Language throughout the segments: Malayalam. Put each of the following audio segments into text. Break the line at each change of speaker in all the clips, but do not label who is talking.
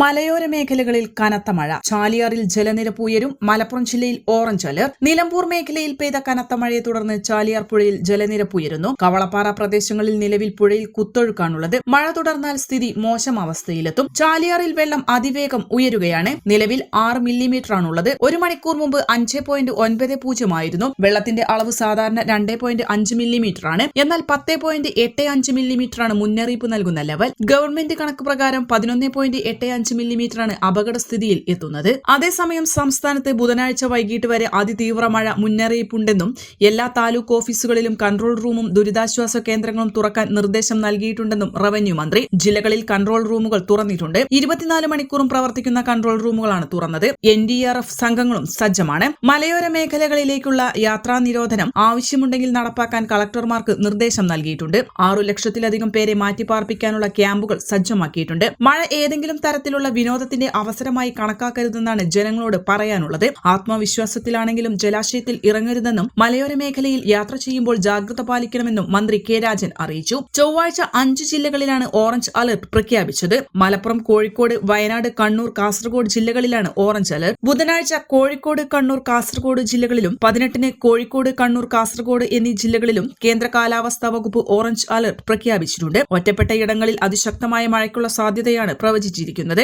മലയോര മേഖലകളിൽ കനത്ത മഴ. ചാലിയാറിൽ ജലനിരപ്പ് ഉയരും. മലപ്പുറം ജില്ലയിൽ ഓറഞ്ച് അലർട്ട്. നിലമ്പൂർ മേഖലയിൽ പെയ്ത കനത്ത മഴയെ തുടർന്ന് ചാലിയാർ പുഴയിൽ ജലനിരപ്പ് ഉയരുന്നു. കവളപ്പാറ പ്രദേശങ്ങളിൽ നിലവിൽ പുഴയിൽ കുത്തൊഴുക്കാണുള്ളത്. മഴ തുടർന്നാൽ സ്ഥിതി മോശം അവസ്ഥയിലെത്തും. ചാലിയാറിൽ വെള്ളം അതിവേഗം ഉയരുകയാണ്. നിലവിൽ ആറ് മില്ലിമീറ്ററാണുള്ളത്. ഒരു മണിക്കൂർ മുമ്പ് അഞ്ച് പോയിന്റ് ഒൻപത് പൂജ്യമായിരുന്നു വെള്ളത്തിന്റെ അളവ് സാധാരണ രണ്ട് പോയിന്റ് അഞ്ച് മില്ലിമീറ്റർ ആണ് എന്നാൽ പത്ത് പോയിന്റ് എട്ട് അഞ്ച് മില്ലിമീറ്ററാണ് മുന്നറിയിപ്പ് നൽകുന്ന ലെവൽ. ഗവൺമെന്റ് കണക്ക് പ്രകാരം പതിനൊന്ന് പോയിന്റ് എട്ട് അഞ്ച് മില്ലിമീറ്ററാണ് അപകടസ്ഥിതിയിൽ എത്തുന്നത്. അതേസമയം സംസ്ഥാനത്ത് ബുധനാഴ്ച വൈകിട്ട് വരെ അതിതീവ്ര മഴ മുന്നറിയിപ്പുണ്ടെന്നും എല്ലാ താലൂക്ക് ഓഫീസുകളിലും കൺട്രോൾ റൂമും ദുരിതാശ്വാസ കേന്ദ്രങ്ങളും തുറക്കാൻ നിർദ്ദേശം നൽകിയിട്ടുണ്ടെന്നും റവന്യൂ മന്ത്രി. ജില്ലകളിൽ കൺട്രോൾ റൂമുകൾ തുറന്നിട്ടുണ്ട്. ഇരുപത്തിനാല് മണിക്കൂറും പ്രവർത്തിക്കുന്ന കൺട്രോൾ റൂമുകളാണ് തുറന്നത്. എൻ ഡി ആർ എഫ് സംഘങ്ങളും സജ്ജമാണ്. മലയോര മേഖലകളിലേക്കുള്ള യാത്രാ നിരോധനം ആവശ്യമുണ്ടെങ്കിൽ നടപ്പാക്കാൻ കളക്ടർമാർക്ക് നിർദ്ദേശം നൽകിയിട്ടുണ്ട്. ആറു ലക്ഷത്തിലധികം പേരെ മാറ്റിപ്പാർപ്പിക്കാനുള്ള ക്യാമ്പുകൾ സജ്ജമാക്കിയിട്ടുണ്ട്. മഴ ഏതെങ്കിലും തരത്തിലുള്ള വിനോദത്തിന്റെ അവസരമായി കണക്കാക്കരുതെന്നാണ് ജനങ്ങളോട് പറയാനുള്ളത്. ആത്മവിശ്വാസത്തിലാണെങ്കിലും ജലാശയത്തിൽ ഇറങ്ങരുതെന്നും മലയോര മേഖലയിൽ യാത്ര ചെയ്യുമ്പോൾ ജാഗ്രത പാലിക്കണമെന്നും മന്ത്രി കെ രാജൻ അറിയിച്ചു. ചൊവ്വാഴ്ച അഞ്ച് ജില്ലകളിലാണ് ഓറഞ്ച് അലർട്ട് പ്രഖ്യാപിച്ചത്. മലപ്പുറം കോഴിക്കോട് വയനാട് കണ്ണൂർ കാസർഗോഡ് ജില്ലകളിലാണ് ഓറഞ്ച് അലർട്ട്. ബുധനാഴ്ച കോഴിക്കോട് കണ്ണൂർ കാസർഗോഡ് ജില്ലകളിലും പതിനെട്ടിന് കോഴിക്കോട് കണ്ണൂർ കാസർഗോഡ് എന്നീ ജില്ലകളിലും കേന്ദ്ര കാലാവസ്ഥാ വകുപ്പ് ഓറഞ്ച് അലർട്ട് പ്രഖ്യാപിച്ചിട്ടുണ്ട്. ഒറ്റപ്പെട്ട ഇടങ്ങളിൽ അതിശക്തമായ മഴയ്ക്കുള്ള സാധ്യതയാണ് പ്രവചിച്ചിരിക്കുന്നത്.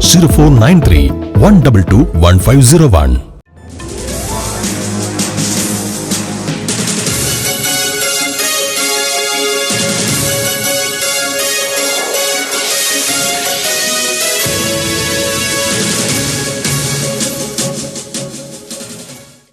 Zero four nine three one double two one five zero one